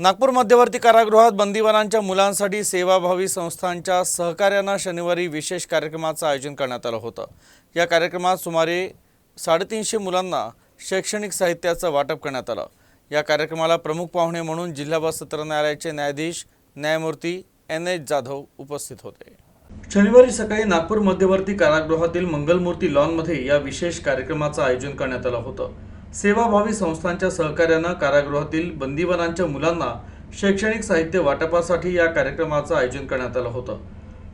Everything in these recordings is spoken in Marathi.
नागपूर मध्यवर्ती कारागृहात बंदीवानांच्या मुलांसाठी सेवाभावी संस्थांच्या सहकार्यानं शनिवारी विशेष कार्यक्रमाचं आयोजन करण्यात आलं होतं. या कार्यक्रमात सुमारे साडेतीनशे मुलांना शैक्षणिक साहित्याचं वाटप करण्यात आलं. या कार्यक्रमाला प्रमुख पाहुणे म्हणून जिल्हा व सत्र न्यायालयाचे न्यायाधीश न्यायमूर्ती एन एच जाधव उपस्थित होते. शनिवारी सकाळी नागपूर मध्यवर्ती कारागृहातील मंगलमूर्ती लॉनमध्ये या विशेष कार्यक्रमाचं आयोजन करण्यात आलं होतं. सेवाभावी संस्थांच्या सहकार्यानं कारागृहातील बंदीवनांच्या मुलांना शैक्षणिक साहित्य वाटपासाठी या कार्यक्रमाचं आयोजन करण्यात आलं होतं.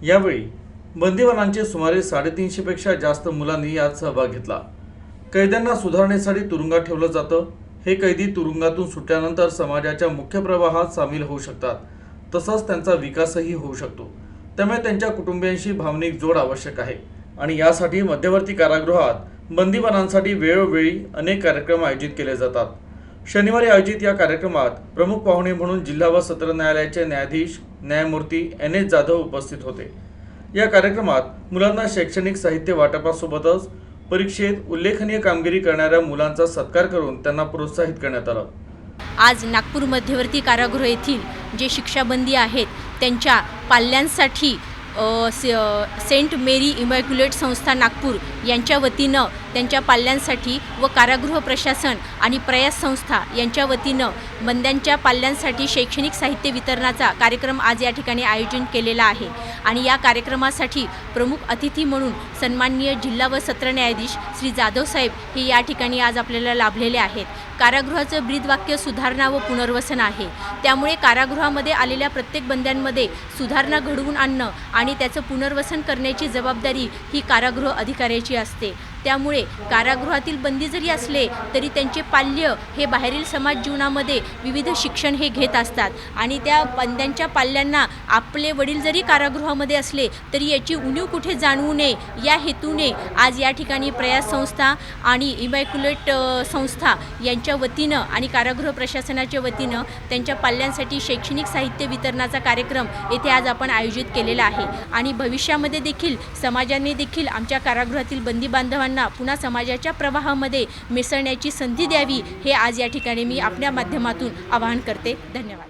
यावेळी बंदीवनांचे सुमारे साडेतीनशेपेक्षा जास्त मुलांनी यात सहभाग घेतला. कैद्यांना सुधारणेसाठी तुरुंगात ठेवलं जातं. हे कैदी तुरुंगातून सुटल्यानंतर समाजाच्या मुख्य प्रवाहात सामील होऊ शकतात. तसंच त्यांचा विकासही होऊ शकतो. त्यामुळे त्यांच्या कुटुंबियांशी भावनिक जोड आवश्यक आहे. आणि यासाठी मध्यवर्ती कारागृहात बंदीवानांसाठी वेळोवेळी अनेक कार्यक्रम आयोजित केले जातात. शनिवारी आयोजित या कार्यक्रमात प्रमुख पाहुणे म्हणून जिल्हा व सत्र न्यायालयाचे न्यायाधीश न्यायमूर्ती एन एच जाधव उपस्थित होते. या कार्यक्रमात मुलांना शैक्षणिक साहित्य वाटपासोबतच परीक्षेत उल्लेखनीय कामगिरी करणाऱ्या मुलांचा सत्कार करून त्यांना प्रोत्साहित करण्यात आलं. आज नागपूर मध्यवर्ती कारागृह येथील जे शिक्षाबंदी आहेत त्यांच्या पाल्यांसाठी से सेंट मेरी इमॅक्युलेट संस्था नागपूर यांच्या वतीनं त्यांच्या पाल्यांसाठी व कारागृह प्रशासन आणि प्रयास संस्था यांच्या वतीनं मंद्यांच्या पाल्यांसाठी शैक्षणिक साहित्य वितरणाचा कार्यक्रम आज या ठिकाणी आयोजन केलेला आहे. आणि या कार्यक्रमासाठी प्रमुख अतिथी म्हणून सन्माननीय जिल्हा व सत्र न्यायाधीश श्री जाधव साहेब हे या ठिकाणी आज आपल्याला लाभलेले आहेत. कारागृहाचं ब्रीदवाक्य सुधारणा व पुनर्वसन आहे. त्यामुळे कारागृहामध्ये आलेल्या प्रत्येक बंद्यांमध्ये सुधारणा घडवून आणणं आणि त्याचं पुनर्वसन करण्याची जबाबदारी ही कारागृह अधिकाऱ्याची असते. त्यामुळे कारागृहातील बंदी जरी असले तरी त्यांचे पाल्य हे बाहेरील समाज जीवनामध्ये विविध शिक्षण हे घेत असतात. आणि त्या बंद्यांच्या पाल्यांना आपले वडील जरी कारागृहामध्ये असले तरी याची उणीव कुठे जाणवू नये या हेतूने आज या ठिकाणी प्रयास संस्था आणि इमॅक्युलेट संस्था यांच्या वतीनं आणि कारागृह प्रशासनाच्या वतीनं त्यांच्या पाल्यांसाठी शैक्षणिक साहित्य वितरणाचा कार्यक्रम येथे आज आपण आयोजित केलेला आहे. आणि भविष्यामध्ये देखील समाजाने देखील आमच्या कारागृहातील बंदी बांधवांना पुन्हा समाजाच्या प्रवाहामध्ये मिसळण्याची संधी द्यावी हे आज या ठिकाणी मी आपल्या माध्यमातून आवाहन करते. धन्यवाद.